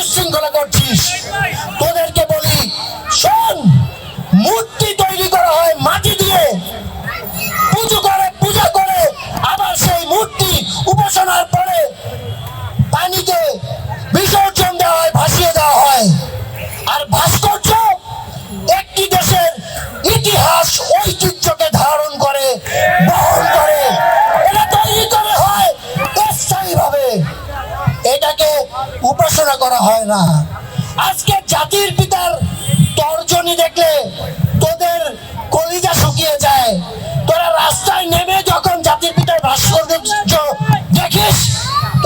বিশৃঙ্খলা করছিস। বিবেচনা করা হয় না। আজকে জাতির পিতার তর্জনী দেখলে তোদের কলিজা শুকিয়ে যায়। তোরা রাস্তায় নেমে যখন জাতির পিতার ভাস্কর্য দেখিস,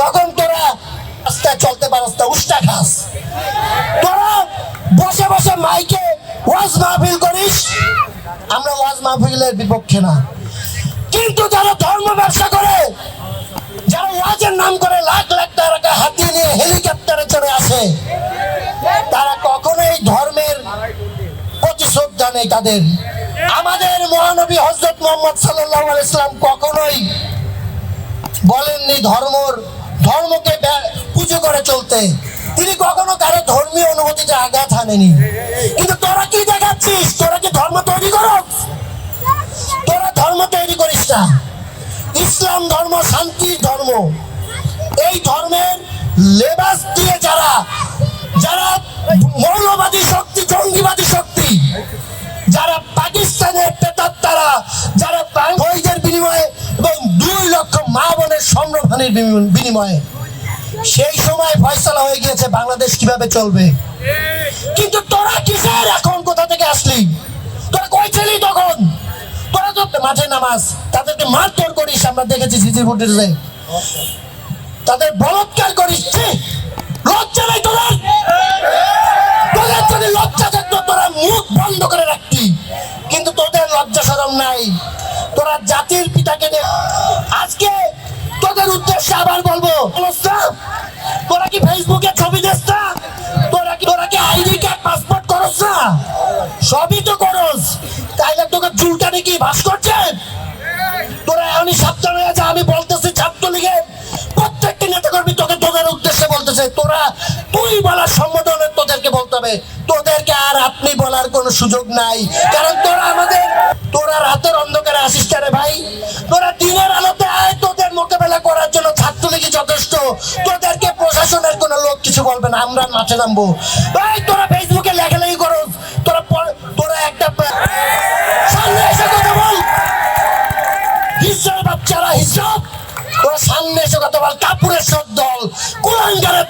তখন তোরা রাস্তায় চলতে পারস না, উষ্টা খাস তোরা বসে বসে মাইকে ওয়াজ মাহফিল করিস, আমরা ওয়াজ মাহফিলের বিপক্ষে না। কিন্তু যারা ধর্ম ব্যবসা করে, যারা ওয়াজের নাম আসে তারা কখনোই ধর্মের প্রতি শ্রদ্ধা নেই তাদের। আমাদের মহানবী হজরত মোহাম্মদ সাল্লাহ ইসলাম কখনোই বলেননি ধর্মর, ধর্মকে পুজো করে চলতে। তিনি কখনো কারও ধর্মীয় অনুভূতিতে আঘাত হানেনি। কিন্তু তোরা কি দেখাচ্ছিস? তোরা কি ধর্ম তৈরি করো তোরা ধর্ম তৈরি করিস না। ইসলাম ধর্ম, শান্তির ধর্ম। এই ধর্মের লেবাস দিয়ে যারা মৌলবাদী শক্তি, জঙ্গিবাদী শক্তি। যারা পাকিস্তানের প্রেতাত্মারা যারা শহীদের বিনিময়ে এবং দুই লক্ষ মা বোনের সম্রভানের বিনিময়ে সেই সময় ফয়সালা হয়ে গিয়েছে, বাংলাদেশ কীভাবে চলবে? কিন্তু তোরা কিসের এখন? কোথা থেকে আসলি? তোরা কই ছিলি তখন? তোরা তো মাঠে নামাজ, তাদেরকে মারধর করিস, আমরা দেখেছি সিসি ফুটেজে তাদের বলৎকার করিস সরম নাই। তোরা জাতির পিতাকে আজকে তোদের উদ্দেশ্যে আবার বলব তোরা কি ফেসবুকে ছবি না? তোরা কি তোরা কি আইডি কার্ড, পাসপোর্ট করস না? সবই তো করস। তাইলে তোকে চুলকানি কি ভাস করছে? তোরা এমনই সাবধান হয়ে যা, আমি বলতেছি ছাত্রলীগের প্রত্যেকটি নেতা কর্মী তোকে তোদের উদ্দেশ্যে বলতেছে। তোরা তুই বলার সম্বোধনে তোদেরকে বলতে হবে। তোদেরকে আর আপনি বলার কোনো সুযোগ নাই। কারণ তোরা আমাদের, তোরা রাতের অন্ধকারে আসিস রে ভাই? তোরা দিনের আলোতে আয়, তোদের মোকাবেলা করার জন্য ছাত্রলীগই যথেষ্ট। তোদেরকে প্রশাসনের কোনো লোক কিছু বলবে না, আমরা মাঠে নামবো। ভাই, তোরা ফেসবুকে লেখালেখি করো তোরা তোরা একটা সামনে এসে কথা বল। হিসাব বাচ্চারা হিসাব, তোরা সামনে এসে কথা বল। কাপুরের সব দল, কুলাঙ্গারের